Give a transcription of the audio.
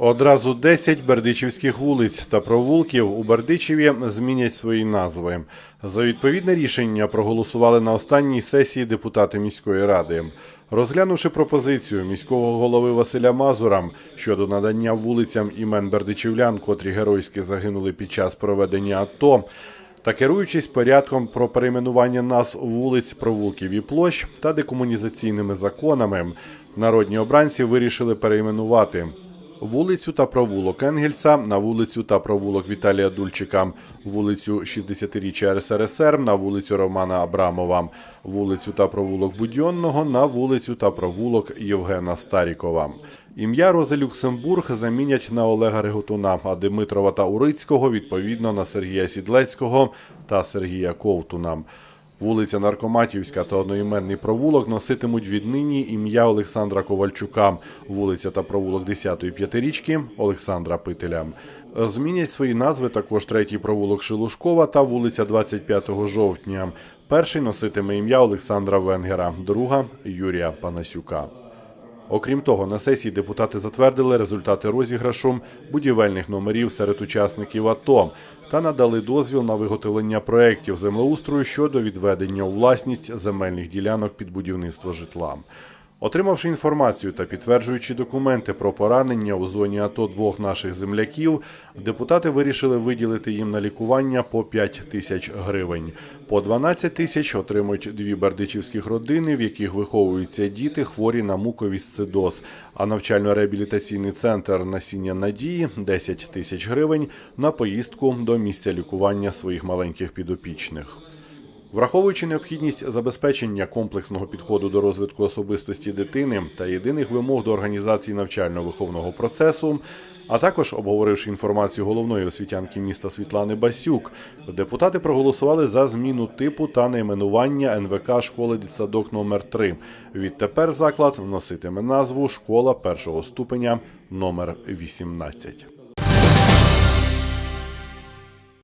Одразу 10 бердичівських вулиць та провулків у Бердичеві змінять свої назви. За відповідне рішення проголосували на останній сесії депутати міської ради. Розглянувши пропозицію міського голови Василя Мазура щодо надання вулицям імен бердичівлян, котрі геройськи загинули під час проведення АТО, та керуючись порядком про перейменування назв вулиць, провулків і площ та декомунізаційними законами, народні обранці вирішили перейменувати вулицю та провулок Енгельса на вулицю та провулок Віталія Дульчика, вулицю 60-річчя РСРСР на вулицю Романа Абрамова, вулицю та провулок Будьонного на вулицю та провулок Євгена Старікова. Ім'я Рози Люксембург замінять на Олега Реготуна, а Димитрова та Урицького відповідно на Сергія Сідлецького та Сергія Ковтуна. Вулиця Наркоматівська та одноіменний провулок носитимуть віднині ім'я Олександра Ковальчука, вулиця та провулок 10-ї п'ятирічки Олександра Пителя. Змінять свої назви також третій провулок Шелушкова та вулиця 25 жовтня. Перший носитиме ім'я Олександра Венгера, друга Юрія Панасюка. Окрім того, на сесії депутати затвердили результати розіграшу будівельних номерів серед учасників АТО та надали дозвіл на виготовлення проєктів землеустрою щодо відведення у власність земельних ділянок під будівництво житла. Отримавши інформацію та підтверджуючи документи про поранення у зоні АТО двох наших земляків, депутати вирішили виділити їм на лікування по 5 тисяч гривень. По 12 тисяч отримують дві бердичівських родини, в яких виховуються діти, хворі на муковісцидоз. А навчально-реабілітаційний центр насіння надії 10 тисяч гривень на поїздку до місця лікування своїх маленьких підопічних. Враховуючи необхідність забезпечення комплексного підходу до розвитку особистості дитини та єдиних вимог до організації навчально-виховного процесу, а також обговоривши інформацію головної освітянки міста Світлани Басюк, депутати проголосували за зміну типу та найменування НВК школи дитсадок номер 3 Відтепер заклад носитиме назву школа першого ступеня номер 18.